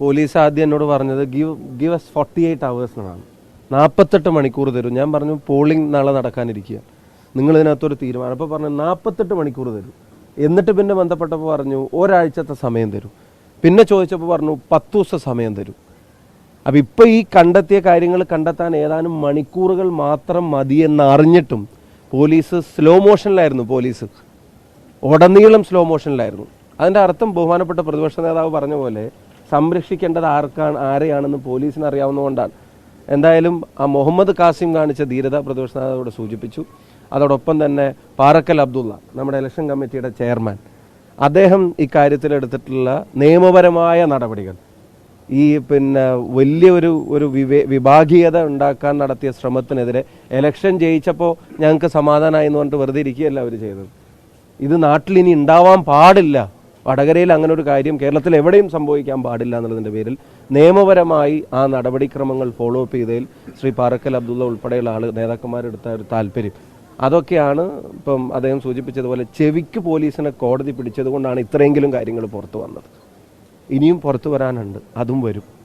Police ആദ്യം എന്നോട് പറഞ്ഞത് give give us forty eight hours എന്നാണ്. നാൽപ്പത്തെട്ട് മണിക്കൂർ തരും. ഞാൻ പറഞ്ഞു പോളിംഗ് നാളെ നടക്കാനിരിക്കുക. നിങ്ങൾ ഇതിനകത്തൊരു തീരുമാനം. അപ്പോൾ പറഞ്ഞു നാൽപ്പത്തെട്ട് മണിക്കൂർ തരും. എന്നിട്ട് പിന്നെ ബന്ധപ്പെട്ടപ്പോൾ പറഞ്ഞു ഒരാഴ്ചത്തെ സമയം തരും. പിന്നെ ചോദിച്ചപ്പോൾ പറഞ്ഞു പത്ത് ദിവസം സമയം തരും. അപ്പം ഇപ്പോൾ ഈ കണ്ടെത്തിയ കാര്യങ്ങൾ കണ്ടെത്താൻ ഏതാനും മണിക്കൂറുകൾ മാത്രം മതിയെന്ന് അറിഞ്ഞിട്ടും പോലീസ് സ്ലോ മോഷനിലായിരുന്നു പോലീസ്. ഉടനീളം സ്ലോ മോഷനിലായിരുന്നു അതിന്റെ അർത്ഥം ബഹുമാനപ്പെട്ട പ്രതിപക്ഷ നേതാവ് പറഞ്ഞ പോലെ സംരക്ഷിക്കേണ്ടത് ആർക്കാണ് ആരെയാണെന്ന് പോലീസിന് അറിയാവുന്നതുകൊണ്ടാണ്. എന്തായാലും ആ മുഹമ്മദ് കാസിം കാണിച്ച ധീരത പ്രതിപക്ഷ നേതാവോട് സൂചിപ്പിച്ചു. അതോടൊപ്പം തന്നെ പാറക്കൽ അബ്ദുള്ള നമ്മുടെ ഇലക്ഷൻ കമ്മിറ്റിയുടെ ചെയർമാൻ. അദ്ദേഹം ഇക്കാര്യത്തിൽ എടുത്തിട്ടുള്ള നിയമപരമായ നടപടികൾ. ഈ പിന്നെ വലിയൊരു ഒരു വിവേ വിഭാഗീയത ഉണ്ടാക്കാൻ നടത്തിയ ശ്രമത്തിനെതിരെ ഇലക്ഷൻ ജയിച്ചപ്പോൾ ഞങ്ങൾക്ക് സമാധാനമായി എന്ന് പറഞ്ഞിട്ട് വെറുതെ ഇരിക്കുകയല്ല അവർ ചെയ്തത്. ഇത് നാട്ടിൽ ഇനി ഉണ്ടാവാൻ പാടില്ല. വടകരയിൽ അങ്ങനെ ഒരു കാര്യം കേരളത്തിൽ എവിടെയും സംഭവിക്കാൻ പാടില്ല എന്നുള്ളതിന്റെ പേരിൽ നിയമപരമായി ആ നടപടിക്രമങ്ങൾ ഫോളോ അപ്പ് ചെയ്തതിൽ ശ്രീ പാറക്കൽ അബ്ദുള്ള ഉൾപ്പെടെയുള്ള ആൾ നേതാക്കന്മാരെടുത്ത ഒരു താല്പര്യം. അതൊക്കെയാണ് ഇപ്പം അദ്ദേഹം സൂചിപ്പിച്ചതുപോലെ ചെവിക്ക് പോലീസിനെ കോടതി പിടിച്ചത് കൊണ്ടാണ് ഇത്രയെങ്കിലും കാര്യങ്ങൾ പുറത്തു വന്നത്. ഇനിയും പുറത്തു വരാനുണ്ട്. അതും വരും.